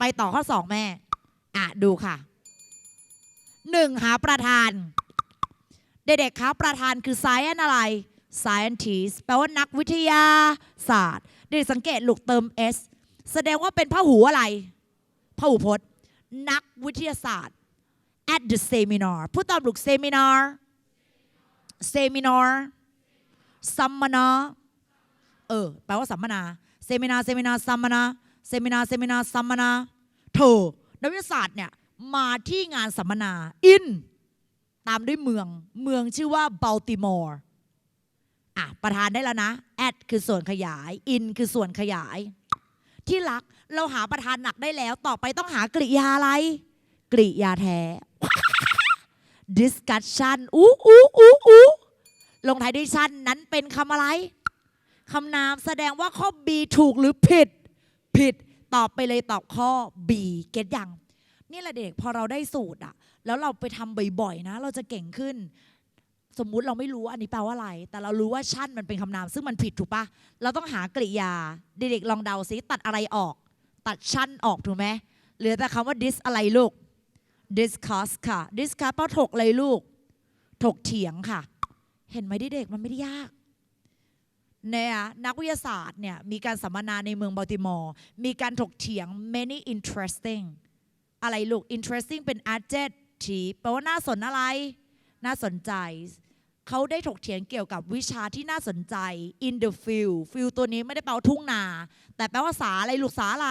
ไปต่อข้อสองแม่ อะ ดูค่ะหนึ่งหาประธาน เด็กๆคะประธานคือ science อะไร scientist แปลว่านักวิทยาศาสตร์ เด็กสังเกตลูกเติม s แสดงว่าเป็นพหูอะไรพหูพจน์ นักวิทยาศาสตร์ at the seminar พูดตามลูก seminar seminar สัมมนา เออ แปลว่าสัมมนาเซมินาเซมินาสัมมนา เซมินาเซมินาสัมมนาโถนักวิทยาศาสตร์เนี่ยมาที่งานสัมมนาอินตามด้วยเมืองเมืองชื่อว่าบัลติมอร์อะประธานได้แล้วนะแอดคือส่วนขยายอินคือส่วนขยาย ที่รักเราหาประธานหนักได้แล้ว ต่อไปต้องหากริยาอะไร กริยาแท้ discussion อู้อู้อู้อู้ลงท้ายด้วยชันนั้นเป็นคำอะไรคำนามแสดงว่าข้อ B ถูกหรือผิด ผิดตอบไปเลยตอบข้อ B เก็ตยังนี่แหละเด็กพอเราได้สูตรอะแล้วเราไปทำบ่อยๆนะ เราจะเก่งขึ้น สมมุติเราไม่รู้อันนี้แปลว่าอะไร แต่เรารู้ว่าชั่นมันเป็นคำนาม ซึ่งมันผิดถูกปะเราต้องหากริยา เด็กๆลองเดาซิตัดอะไรออก ตัดชั่นออกถูกไหมเหลือแต่คำว่า dis อะไรลูก discuss ค่ะ discuss แปลถกอะไรลูก ถกเถียงค่ะ เห็นไหมเด็กๆมันไม่ได้ยาก นี่ยนักวิทยาศาสตร์เนี่ยมีการสัมมนาในเมืองบัลติมอร์มีการถกเถียง many interesting อะไรลูก interesting เป็น adjective แปลว่าน่าสนอะไร น่าสนใจ เขาได้ถกเถียงเกี่ยวกับวิชาที่น่าสนใจ in the field field ตัวนี้ไม่ได้แปลว่าทุ่งนา แต่แปลว่าสาอะไรลูกสาอะไร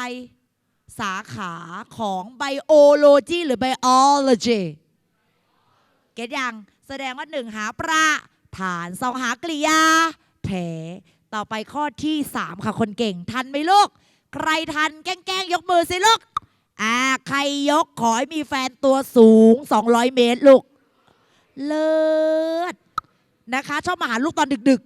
สาขาของ biology หรือ biology เก็ตยัง แสดงว่าหนึ่งหาประฐานสองหากริยา แถต่อไปข้อที่ 3 ค่ะคนเก่ง ทันไหมลูก ใครทันแกล้งๆยกมือสิลูก อ่า ใครยกขอให้มีแฟนตัวสูง 200 เมตรลูก เลิศนะคะ ชอบมาหาลูกตอนดึก